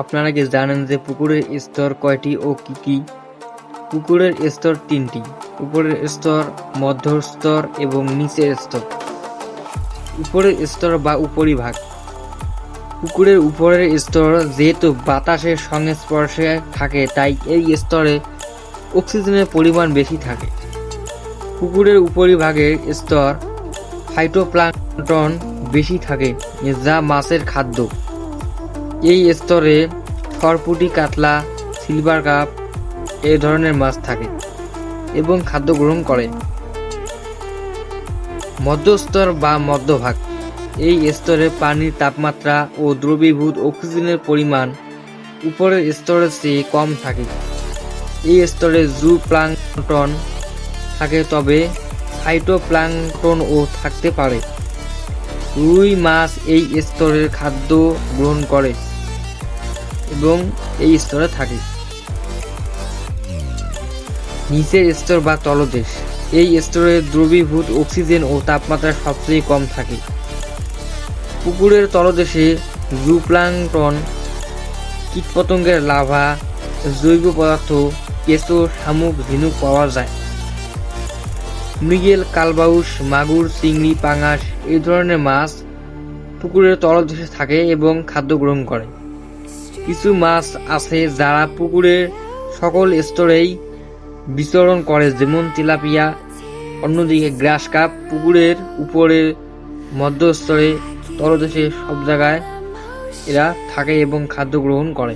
আপনারা কি জানেন যে পুকুরের স্তর কয়টি ও কি কি? পুকুরের স্তর তিনটি। উপরের স্তর মধ্য স্তর এবং নিচের স্তর। উপরের স্তর বা উপরিভাগ পুকুরের উপরের স্তর যেহেতু বাতাসের সংস্পর্শে থাকে, তাই এই স্তরে অক্সিজেনের পরিমাণ বেশি থাকে। পুকুরের উপরিভাগের স্তর ফাইটোপ্লাঙ্কটন বেশি থাকে, যা মাছের খাদ্য। এই স্তরে সরপুটি কাতলা, সিলভার কাপ এই ধরনের মাছ থাকে এবং খাদ্য গ্রহণ করে। মধ্যস্তর বা মধ্যভাগ। এই স্তরে পানির তাপমাত্রা ও দ্রবীভূত অক্সিজেনের পরিমাণ উপরের স্তরের চেয়ে কম থাকে। এই স্তরে জু প্লাঙ্কটন থাকে, তবে ফাইটোপ্লাঙ্কটনও থাকতে পারে। রুই মাছ এই স্তরের খাদ্য গ্রহণ করে। এবং এই স্তরে থাকে। নিচের স্তর বা তলদেশ। এই স্তরে দ্রবীভূত অক্সিজেন ও তাপমাত্রা সবচেয়ে কম থাকে। পুকুরের তলদেশে জুপ্লাঙ্কটন কীটপতঙ্গের লাভা, জৈব পদার্থ, কেঁচো, শামুক, ঝিনুক পাওয়া যায়। মৃগেল, কালবাউস, মাগুর, চিংড়ি, পাঙাশ এই ধরনের মাছ পুকুরের তলদেশে থাকে এবং খাদ্য গ্রহণ করে। কিছু মাছ আছে যারা পুকুরের সকল স্তরেই বিচরণ করে, যেমন তিলাপিয়া, অন্যদিকে গ্রাস কাপ, পুকুরের উপরের মধ্যস্তরে তলদেশে সব জায়গায় এরা থাকে এবং খাদ্য গ্রহণ করে।